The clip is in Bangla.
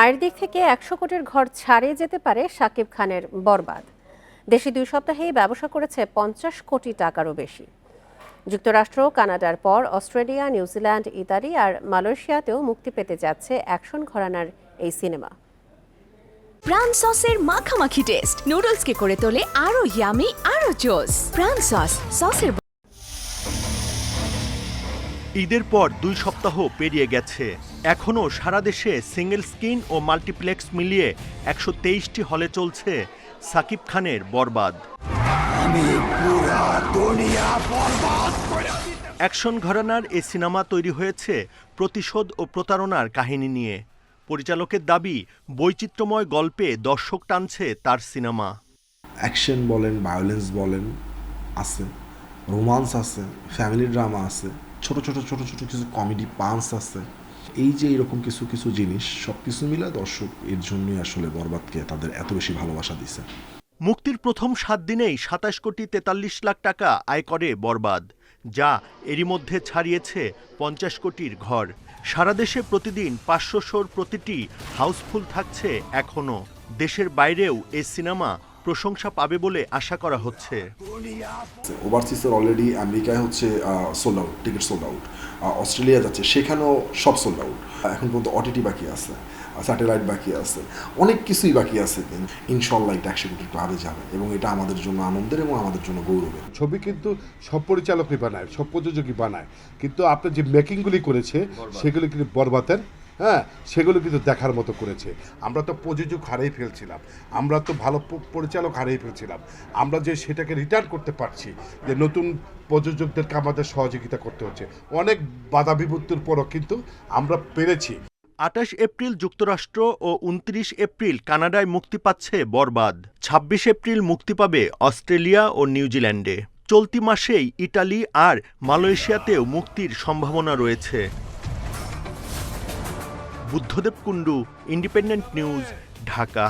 আয়ের দিক থেকে একশো কোটির ঘর ছাড়িয়ে যেতে পারে শাকিব খানের বরবাদ। দেশে দুই সপ্তাহেই ব্যবসা করেছে পঞ্চাশ কোটি টাকারও বেশি। যুক্তরাষ্ট্র, কানাডার পর অস্ট্রেলিয়া, নিউজিল্যান্ড, ইতালি আর মালয়েশিয়াতেও মুক্তি পেতে যাচ্ছে অ্যাকশন ঘরানার এই সিনেমা। প্রাণ সসের মাখামাখি টেস্ট। নুডলসকে করে তোলে আরও ইয়ামি আরও জোস। প্রাণ সস, সসের ঈদের পর দুই সপ্তাহ পেরিয়ে গেছে। এখনও সারা দেশে সিঙ্গেল স্ক্রিন ও মাল্টিপ্লেক্স মিলিয়ে একশো তেইশটি হলে চলছে সাকিব খানের বরবাদ। অ্যাকশন ঘরানার এ সিনেমা তৈরি হয়েছে প্রতিশোধ ও প্রতারণার কাহিনী নিয়ে। পরিচালকের দাবি বৈচিত্র্যময় গল্পে দর্শক টানছে তার সিনেমা। অ্যাকশন বলেন ভায়োলেন্স বলেন আছে। রোমান্স আছে ফ্যামিলি ড্রামা আছে। ছোট ছোট ছোট ছোট কিছু কমেডি পান্স আছে। এই যে এরকম কিছু কিছু জিনিস সব কিছু মিলে দর্শক এর জন্যই আসলে বরবাদকে তাদের এত বেশি ভালোবাসা দিছে। মুক্তির প্রথম সাত দিনেই সাতাশ কোটি তেতাল্লিশ লাখ টাকা আয় করে বরবাদ, যা এরই মধ্যে ছাড়িয়েছে পঞ্চাশ কোটির ঘর। সারা দেশে প্রতিদিন পাঁচশো শোর প্রতিটি হাউসফুল থাকছে এখনও দেশের বাইরেও এ সিনেমা প্রশংসা পাবে বলে আশা করা হচ্ছে। ওভারসিসের অলরেডি আমেরিকায় হচ্ছে sold out ticket sold out Australia যাচ্ছে সেখানেও সব সোল্ড আউট এখন পর্যন্ত অটিটি বাকি আছে স্যাটেলাইট বাকি আছে অনেক কিছুই বাকি আছে ইনশাল্লাহ এটা একশো কোটি ক্লাবে যাবে এবং এটা আমাদের জন্য আনন্দের এবং আমাদের জন্য গৌরবের। ছবি কিন্তু সব পরিচালকই বানায় সব প্রযোজকই বানায় কিন্তু আপনার যে মেকিংগুলি করেছে সেগুলি কিন্তু বরবাতের হ্যাঁ সেগুলো কিন্তু দেখার মতো করেছে। আমরা তো প্রযোজক হারিয়ে ফেলছিলাম। আমরা তো ভালো পরিচালক হারিয়ে ফেলছিলাম। আমরা যে সেটাকে রিটার্ন করতে পারছি, যে নতুন প্রযোজকদেরকে আমাদের সহযোগিতা করতে হচ্ছে, অনেক বাধা বিপত্তির পরও কিন্তু আমরা পেরেছি। আটাশ এপ্রিল যুক্তরাষ্ট্র ও উনত্রিশ এপ্রিল কানাডায় মুক্তি পাচ্ছে বরবাদ। ২৬ এপ্রিল মুক্তি পাবে অস্ট্রেলিয়া ও নিউজিল্যান্ডে। চলতি মাসেই ইটালি আর মালয়েশিয়াতেও মুক্তির সম্ভাবনা রয়েছে। Buddhadeb Kundu independent news Dhaka.